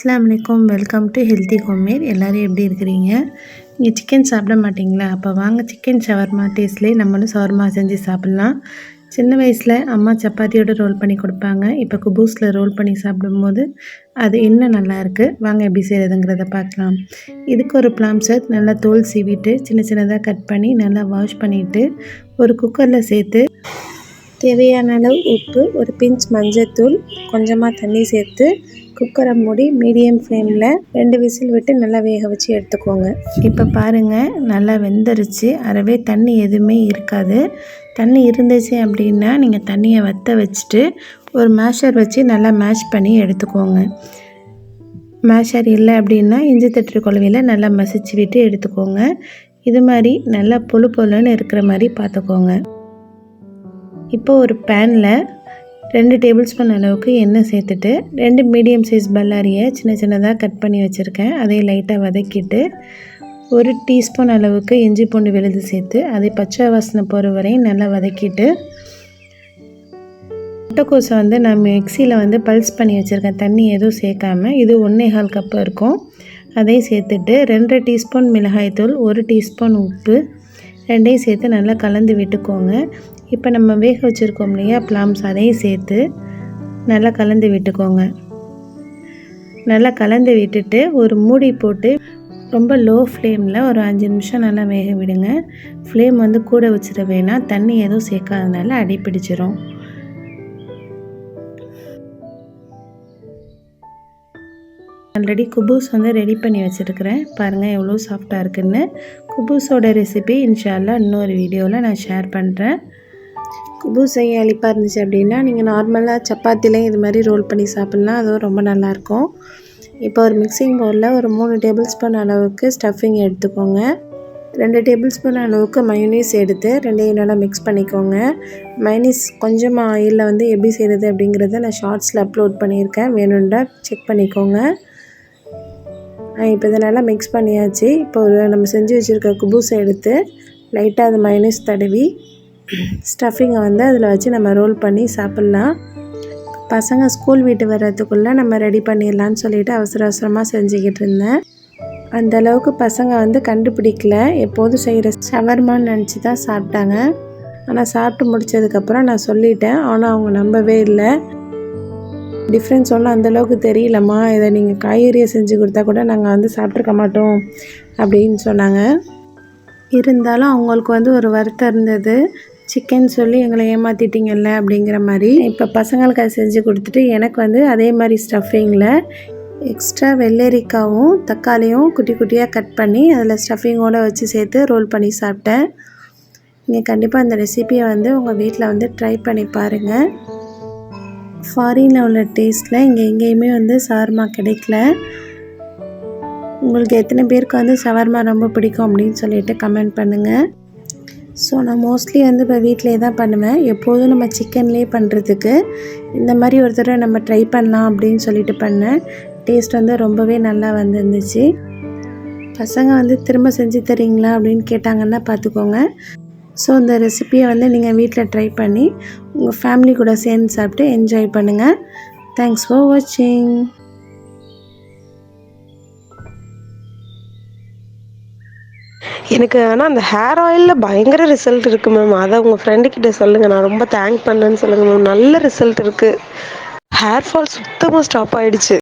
அஸ்லாம் வலைக்கம் welcome to healthy homemade எல்லோரும் எப்படி இருக்கிறீங்க? நீங்கள் சிக்கன் சாப்பிட மாட்டிங்களா? அப்போ வாங்க சிக்கன் ஷவர்மா டேஸ்ட்லேயே நம்மளும் ஷவர்மா செஞ்சு சாப்பிட்லாம். சின்ன வயசில் அம்மா சப்பாத்தியோடு ரோல் பண்ணி கொடுப்பாங்க. இப்போ குபூஸில் ரோல் பண்ணி சாப்பிடும்போது அது இன்னும் நல்லாயிருக்கு வாங்க எப்படி செய்கிறதுங்கிறத பார்க்கலாம். இதுக்கு ஒரு ப்ளாம் நல்லா தோல் சீவிட்டு சின்ன சின்னதாக கட் பண்ணி நல்லா வாஷ் பண்ணிவிட்டு ஒரு குக்கரில் சேர்த்து தேவையான அளவு உப்பு ஒரு பிஞ்ச் மஞ்சத்தூள் கொஞ்சமாக தண்ணி சேர்த்து குக்கரை மூடி மீடியம் ஃப்ளேமில் ரெண்டு விசில் விட்டு நல்லா வேக வச்சு எடுத்துக்கோங்க. இப்போ பாருங்கள் நல்லா வெந்துருச்சு. அறவே தண்ணி எதுவுமே இருக்காது. தண்ணி இருந்துச்சு அப்படின்னா நீங்கள் தண்ணியை வற்ற வச்சுட்டு ஒரு மேஷர் வச்சு நல்லா மேஷ் பண்ணி எடுத்துக்கோங்க. மேஷர் இல்லை அப்படின்னா இஞ்சி தட்டு குழவையில் நல்லா மசிச்சு விட்டு எடுத்துக்கோங்க. இது மாதிரி நல்லா பொழு பொழுன்னு இருக்கிற மாதிரி பார்த்துக்கோங்க. இப்போ ஒரு பேனில் ரெண்டு டேபிள் ஸ்பூன் அளவுக்கு எண்ணெய் சேர்த்துட்டு ரெண்டு மீடியம் சைஸ் பல்லாரியை சின்ன சின்னதாக கட் பண்ணி வச்சுருக்கேன். அதை லைட்டாக வதக்கிட்டு ஒரு டீஸ்பூன் அளவுக்கு இஞ்சி பூண்டு விழுது சேர்த்து அதை பச்சை வாசனை போகிற வரையும் நல்லா வதக்கிட்டு முட்டைக்கோஸை வந்து நான் மிக்சியில் வந்து பல்ஸ் பண்ணி வச்சுருக்கேன். தண்ணி எதுவும் சேர்க்காம இது ஒன்றே கால் கப்பு இருக்கும். அதை சேர்த்துட்டு ரெண்டு டீஸ்பூன் மிளகாய்த்தூள் ஒரு டீஸ்பூன் உப்பு ரெண்டையும் சேர்த்து நல்லா கலந்து விட்டுக்கோங்க. இப்போ நம்ம வேக வச்சுருக்கோம் இல்லையா ப்ளாம்ஸ் அதையும் சேர்த்து நல்லா கலந்து விட்டுக்கோங்க. நல்லா கலந்து விட்டுட்டு ஒரு மூடி போட்டு ரொம்ப லோ ஃப்ளேமில் ஒரு அஞ்சு நிமிஷம் நல்லா வேக விடுங்க. ஃப்ளேம் வந்து கூட வச்சிட வேணாம் தண்ணி எதுவும் சேர்க்காதனால அடி ஆல்ரெடி குபூஸ் வந்து ரெடி பண்ணி வச்சுருக்கிறேன். பாருங்கள் எவ்வளோ சாஃப்டாக இருக்குதுன்னு குபூஸோட ரெசிபி இன்ஷால்லா இன்னொரு வீடியோவில் நான் ஷேர் பண்ணுறேன் குபூஸ் செய்ய அழிப்பாக இருந்துச்சு அப்படின்னா நீங்கள் நார்மலாக சப்பாத்திலையும் இது மாதிரி ரோல் பண்ணி சாப்பிட்லாம். அதுவும் ரொம்ப நல்லாயிருக்கும் இப்போ ஒரு மிக்சிங் பவுலில் ஒரு மூணு டேபிள் ஸ்பூன் அளவுக்கு ஸ்டஃபிங் எடுத்துக்கோங்க. ரெண்டு டேபிள் ஸ்பூன் அளவுக்கு மயோனீஸ் எடுத்து ரெண்டையும் நல்லா மிக்ஸ் பண்ணிக்கோங்க. மைனீஸ் கொஞ்சமாக ஆயிலில் வந்து எப்படி செய்கிறது அப்படிங்கிறத நான் ஷார்ட்ஸில் அப்லோட் பண்ணியிருக்கேன். வேணுண்டா செக் பண்ணிக்கோங்க. இப்போ இதை நல்லா மிக்ஸ் பண்ணியாச்சு. இப்போ ஒரு நம்ம செஞ்சு வச்சுருக்க குபூஸை எடுத்து லைட்டாக அது மைனஸ் தடவி ஸ்டஃபிங்கை வந்து அதில் வச்சு நம்ம ரோல் பண்ணி சாப்பிட்லாம். பசங்க ஸ்கூல் வீட்டு வர்றதுக்குள்ளே நம்ம ரெடி பண்ணிடலான்னு சொல்லிட்டு அவசர அவசரமாக செஞ்சுக்கிட்டு இருந்தேன். அந்த அளவுக்கு பசங்க வந்து கண்டுபிடிக்கல. எப்போதும் செய்கிற ஷவர்மான்னு நினச்சி தான் சாப்பிட்டாங்க. ஆனால் சாப்பிட்டு முடித்ததுக்கப்புறம் நான் சொல்லிட்டேன். ஆனால் அவங்க நம்பவே இல்லை. டிஃப்ரென்ஸ் ஒன்றும் அந்தளவுக்கு தெரியலம்மா. இதை நீங்கள் காய்கறியை செஞ்சு கொடுத்தா கூட நாங்கள் வந்து சாப்பிட்ருக்க மாட்டோம் அப்படின்னு சொன்னாங்க. இருந்தாலும் அவங்களுக்கு வந்து ஒரு வருத்தம் இருந்தது. சிக்கன் சொல்லி எங்களை ஏமாற்றிட்டீங்கல்ல அப்படிங்கிற மாதிரி. இப்போ பசங்களுக்கு அதை செஞ்சு கொடுத்துட்டு எனக்கு வந்து அதே மாதிரி ஸ்டஃபிங்கில் எக்ஸ்ட்ரா வெள்ளரிக்காவும் தக்காளியும் குட்டி குட்டியாக கட் பண்ணி அதில் ஸ்டஃபிங்கோடு வச்சு சேர்த்து ரோல் பண்ணி சாப்பிட்டேன். நீங்கள் கண்டிப்பாக அந்த ரெசிபியை வந்து உங்கள் வீட்டில் வந்து ட்ரை பண்ணி பாருங்கள் ஃபாரினில் உள்ள டேஸ்ட்டில் இங்கே எங்கேயுமே வந்து சவர்மா கிடைக்கல. உங்களுக்கு எத்தனை பேருக்கு வந்து சவர்மா ரொம்ப பிடிக்கும் அப்படின்னு சொல்லிட்டு கமெண்ட் பண்ணுங்கள் ஸோ நான் மோஸ்ட்லி வந்து இப்போ வீட்டிலே தான் பண்ணுவேன். எப்போதும் நம்ம சிக்கன்லேயே பண்ணுறதுக்கு இந்த மாதிரி ஒரு தடவை நம்ம ட்ரை பண்ணலாம் அப்படின்னு சொல்லிட்டு பண்ணேன். டேஸ்ட் வந்து ரொம்பவே நல்லா வந்துருந்துச்சு. பசங்க வந்து திரும்ப செஞ்சு தரீங்களா அப்படின்னு கேட்டாங்கன்னா பார்த்துக்கோங்க. ஸோ இந்த ரெசிப்பியை வந்து நீங்கள் வீட்டில் ட்ரை பண்ணி உங்கள் ஃபேமிலி கூட சேர்ந்து சாப்பிட்டு என்ஜாய் பண்ணுங்கள் தேங்க்ஸ் ஃபார் வாட்சிங் எனக்கு ஆனால் அந்த ஹேர் ஆயிலில் பயங்கர ரிசல்ட் இருக்குது மேம் அதை உங்கள் ஃப்ரெண்டுக்கிட்ட சொல்லுங்கள் நான் ரொம்ப தேங்க் பண்ணேன்னு சொல்லுங்கள் மேம் நல்ல ரிசல்ட் இருக்குது ஹேர் ஃபால் சுத்தமாக ஸ்டாப் ஆகிடுச்சு